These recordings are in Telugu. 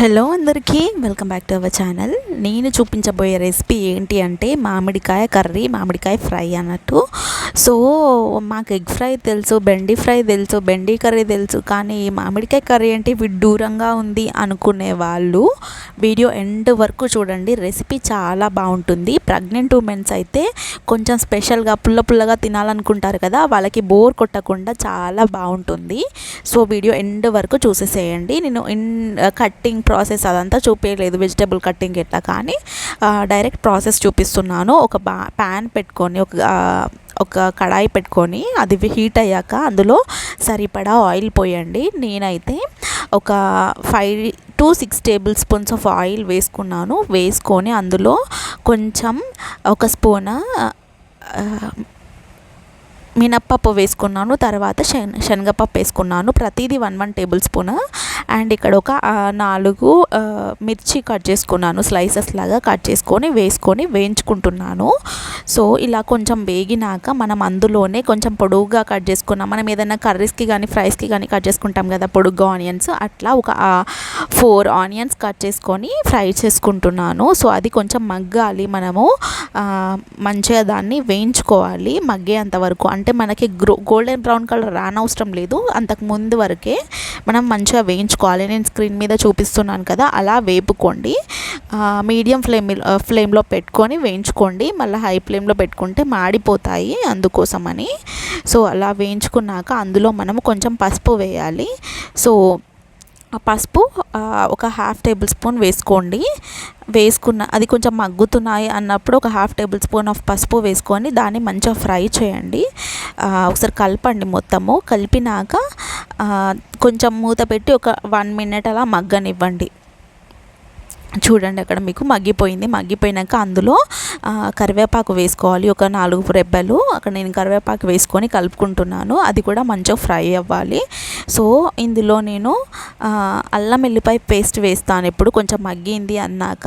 హలో అందరికీ welcome back to our channel. నేను చూపించబోయే రెసిపీ ఏంటి అంటే మామిడికాయ కర్రీ మామిడికాయ ఫ్రై అన్నట్టు. సో మాకు ఎగ్ ఫ్రై తెలుసు బెండి ఫ్రై తెలుసు బెండి కర్రీ తెలుసు కానీ మామిడికాయ కర్రీ అంటే విడ్డూరంగా ఉంది అనుకునే వాళ్ళు వీడియో ఎండ్ వరకు చూడండి. రెసిపీ చాలా బాగుంటుంది. ప్రెగ్నెంట్ ఉమెన్స్ అయితే కొంచెం స్పెషల్గా పుల్ల పుల్లగా తినాలనుకుంటారు కదా వాళ్ళకి బోర్ కొట్టకుండా చాలా బాగుంటుంది. సో వీడియో ఎండ్ వరకు చూసేసేయండి. నేను ఇన్ కట్టింగ్ ప్రాసెస్ అదంతా చూపించలేదు వెజిటేబుల్ కట్టింగ్ ఎట్లా కానీ. డైరెక్ట్ ప్రాసెస్ చూపిస్తున్నాను. ఒక బా ప్యాన్ పెట్టుకొని ఒక ఒక కడాయి పెట్టుకొని అది హీట్ అయ్యాక అందులో సరిపడా ఆయిల్ పోయండి. నేనైతే ఒక five to six tablespoons of oil వేసుకున్నాను. వేసుకొని అందులో కొంచెం ఒక స్పూన్ మినప్పప్పు వేసుకున్నాను. తర్వాత శన శనగపప్పు వేసుకున్నాను. ప్రతిదీ one one tablespoon and ఇక్కడ ఒక నాలుగు మిర్చి కట్ చేసుకున్నాను. స్లైసెస్ లాగా కట్ చేసుకొని వేసుకొని వేయించుకుంటున్నాను. సో ఇలా కొంచెం వేగినాక మనం అందులోనే కొంచెం పొడువుగా కట్ చేసుకున్నాం మనం ఏదైనా కర్రీస్కి కానీ ఫ్రైస్కి కానీ కట్ చేసుకుంటాం కదా పొడుగ్గా ఆనియన్స్ అట్లా ఒక ఫోర్ ఆనియన్స్ కట్ చేసుకొని ఫ్రై చేసుకుంటున్నాను. సో అది కొంచెం మగ్గాలి మనము. మంచిగా దాన్ని వేయించుకోవాలి మగ్గేంత వరకు. అంటే మనకి గ్రో గోల్డెన్ బ్రౌన్ కలర్ రానవసరం లేదు. అంతకు ముందు వరకే మనం మంచిగా వేయించుకోవాలి. నేను స్క్రీన్ మీద చూపిస్తున్నాను కదా అలా వేపుకోండి. మీడియం ఫ్లేమ్ ఫ్లేమ్లో పెట్టుకొని వేయించుకోండి. మళ్ళీ హై ఫ్లేమ్లో పెట్టుకుంటే మాడిపోతాయి అందుకోసమని. సో అలా వేయించుకున్నాక అందులో మనం కొంచెం పసుపు వేయాలి. సో ఆ పసుపు ఒక హాఫ్ టేబుల్ స్పూన్ వేసుకోండి. వేసుకున్న అది కొంచెం మగ్గుతున్నాయి అన్నప్పుడు ఒక హాఫ్ టేబుల్ స్పూన్ ఆఫ్ పసుపు వేసుకొని దాన్ని మంచిగా ఫ్రై చేయండి. ఒకసారి కలపండి మొత్తము. కలిపినాక కొంచెం మూత పెట్టి ఒక వన్ మినిట్ అలా మగ్గనివ్వండి. చూడండి అక్కడ మీకు మగ్గిపోయింది. మగ్గిపోయినాక అందులో కరివేపాకు వేసుకోవాలి. ఒక నాలుగు రెబ్బలు. అక్కడ నేను కరివేపాకు వేసుకొని కలుపుకుంటున్నాను. అది కూడా మంచిగా ఫ్రై అవ్వాలి. సో ఇందులో నేను అల్లం వెల్లిపాయ పేస్ట్ వేస్తాను. ఇప్పుడు కొంచెం మగ్గింది అన్నాక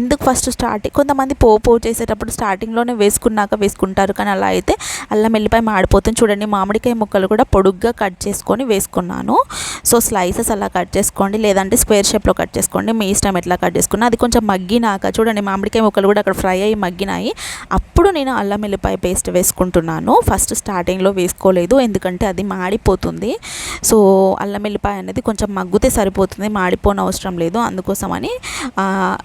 ఎందుకు ఫస్ట్ స్టార్టింగ్ కొంతమంది పోపు చేసేటప్పుడు స్టార్టింగ్లోనే వేసుకున్నాక వేసుకుంటారు. కానీ అలా అయితే అల్లం ఎల్లిపాయ మాడిపోతుంది. చూడండి మామిడికాయ ముక్కలు కూడా పొడుగ్గా కట్ చేసుకొని వేసుకున్నాను. సో స్లైసెస్ అలా కట్ చేసుకోండి. లేదంటే స్క్వేర్ షేప్లో కట్ చేసుకోండి. మీ ఇష్టం ఎట్లా కట్ చేసుకున్నా. అది కొంచెం మగ్గినాక చూడండి మామిడికాయ ముక్కలు కూడా అక్కడ ఫ్రై అయ్యి మగ్గినాయి. అప్పుడు నేను అల్లం వెల్లిపాయ పేస్ట్ వేసుకుంటున్నాను. ఫస్ట్ స్టార్టింగ్లో వేసుకోలేదు ఎందుకంటే అది మాడిపోతుంది. సో అల్లం వెల్లిపాయ అనేది కొంచెం మగ్గితే సరిపోతుంది మాడిపోని అవసరం లేదు. అందుకోసమని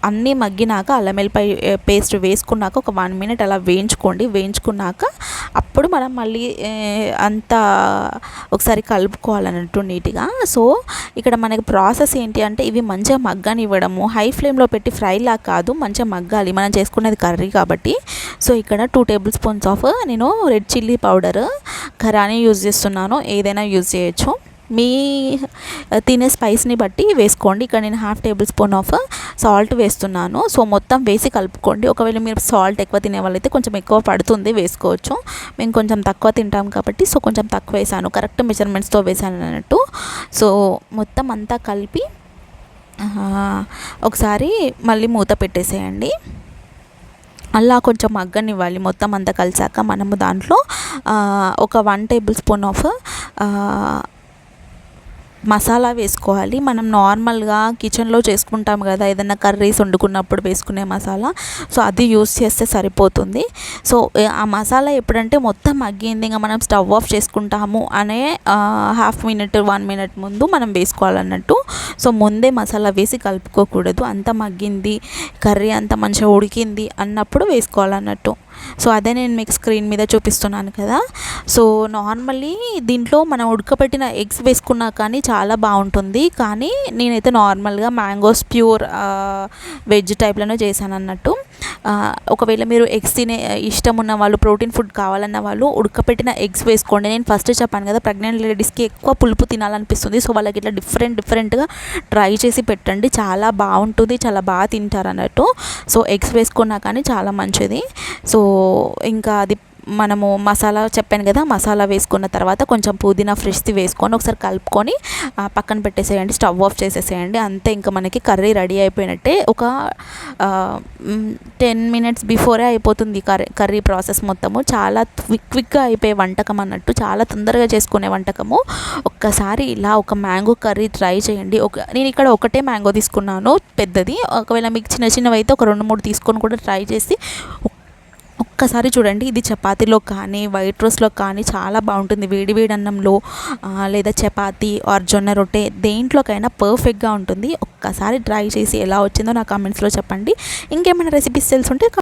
అన్నీ మగ్గినాక అల్లం వెల్లిపాయ పేస్ట్ వేసుకున్నాక ఒక వన్ మినిట్ అలా వేయించుకోండి. వేయించుకున్నాక అప్పుడు మనం మళ్ళీ అంతా ఒకసారి కలుపుకోవాలన్నట్టు నీట్గా. సో ఇక్కడ మనకి ప్రాసెస్ ఏంటి అంటే ఇవి మంచిగా మగ్గనివ్వడము. హై ఫ్లేమ్లో పెట్టి ఫ్రైలా కాదు మంచిగా మగ్గాలి. మనం చేసుకునేది కర్రీ కాబట్టి. సో ఇక్కడ టూ టేబుల్ స్పూన్స్ ఆఫ్ నేను రెడ్ చిల్లీ పౌడర్ ఘరానీ యూజ్ చేస్తున్నాను. ఏదైనా యూజ్ చేయొచ్చు. మీ తినే స్పైస్ని బట్టి వేసుకోండి. ఇక్కడ నేను half tablespoon of salt వేస్తున్నాను. సో మొత్తం వేసి కలుపుకోండి. ఒకవేళ మీరు సాల్ట్ ఎక్కువ తినే వాళ్ళైతే కొంచెం ఎక్కువ పడుతుంది వేసుకోవచ్చు. మేము కొంచెం తక్కువ తింటాం కాబట్టి సో కొంచెం తక్కువ వేసాను. కరెక్ట్ మెజర్మెంట్స్తో వేసాను అన్నట్టు. సో మొత్తం అంతా కలిపి ఒకసారి మళ్ళీ మూత పెట్టేసేయండి. అలా కొంచెం మగ్గనివ్వాలి. మొత్తం అంతా కలిసాక మనము దాంట్లో ఒక one tablespoon of masala వేసుకోవాలి. మనం నార్మల్గా కిచెన్లో చేసుకుంటాం కదా ఏదైనా కర్రీస్ వండుకున్నప్పుడు వేసుకునే మసాలా. సో అది యూస్ చేస్తే సరిపోతుంది. సో ఆ మసాలా ఎప్పుడంటే మొత్తం మగ్గింది. ఇంకా మనం స్టవ్ ఆఫ్ చేసుకుంటాము అనే హాఫ్ మినిట్ వన్ మినిట్ ముందు మనం వేసుకోవాలన్నట్టు. సో ముందే మసాలా వేసి కలుపుకోకూడదు. అంత మగ్గింది కర్రీ అంత మంచిగా ఉడికింది అన్నప్పుడు వేసుకోవాలన్నట్టు. సో అదే నేను మీకు స్క్రీన్ మీద చూపిస్తున్నాను కదా. సో నార్మల్లీ దీంట్లో మనం ఉడకబెట్టిన ఎగ్స్ వేసుకున్నా కానీ చాలా బాగుంటుంది. కానీ నేనైతే నార్మల్గా మ్యాంగోస్ ప్యూర్ వెజ్ టైప్లోనే చేశాను అన్నట్టు. ఒకవేళ మీరు ఎగ్స్ తినే ఇష్టం ఉన్న వాళ్ళు ప్రోటీన్ ఫుడ్ కావాలన్న వాళ్ళు ఉడకపెట్టిన ఎగ్స్ వేసుకోండి. నేను ఫస్ట్ చెప్పాను కదా ప్రెగ్నెంట్ లేడీస్కి ఎక్కువ పులుపు తినాలనిపిస్తుంది. సో వాళ్ళకి ఇట్లా డిఫరెంట్ డిఫరెంట్గా ట్రై చేసి పెట్టండి. చాలా బాగుంటుంది చాలా బాగా తింటారు అన్నట్టు. సో ఎగ్స్ వేసుకున్నా కానీ చాలా మంచిది. సో సో ఇంకా అది మనము మసాలా చెప్పాను కదా మసాలా వేసుకున్న తర్వాత కొంచెం పుదీనా ఫ్రెష్ది వేసుకొని ఒకసారి కలుపుకొని పక్కన పెట్టేసేయండి స్టవ్ ఆఫ్ చేసేసేయండి. అంతే ఇంకా మనకి కర్రీ రెడీ అయిపోయినట్టే ఒక టెన్ మినిట్స్ బిఫోరే అయిపోతుంది కర్రీ కర్రీ ప్రాసెస్ మొత్తము. చాలా క్విక్ క్విక్గా అయిపోయే వంటకం అన్నట్టు చాలా తొందరగా చేసుకునే వంటకము. ఒక్కసారి ఇలా ఒక మ్యాంగో కర్రీ ట్రై చేయండి. ఒక నేను ఇక్కడ ఒకటే మ్యాంగో తీసుకున్నాను పెద్దది. ఒకవేళ మీకు చిన్న చిన్నవి అయితే ఒక రెండు మూడు తీసుకొని కూడా ట్రై చేసి ఒక్కసారి చూడండి ఇది చపాతీలో కానీ వైట్ రోస్లో కానీ చాలా బాగుంటుంది. వేడి వేడి అన్నంలో లేదా చపాతీ ఆర్ జొన్న రొట్టె దేంట్లోకైనా పర్ఫెక్ట్గా ఉంటుంది. ఒక్కసారి ట్రై చేసి ఎలా వచ్చిందో నా కామెంట్స్లో చెప్పండి. ఇంకేమైనా రెసిపీస్ తెలుసుంటే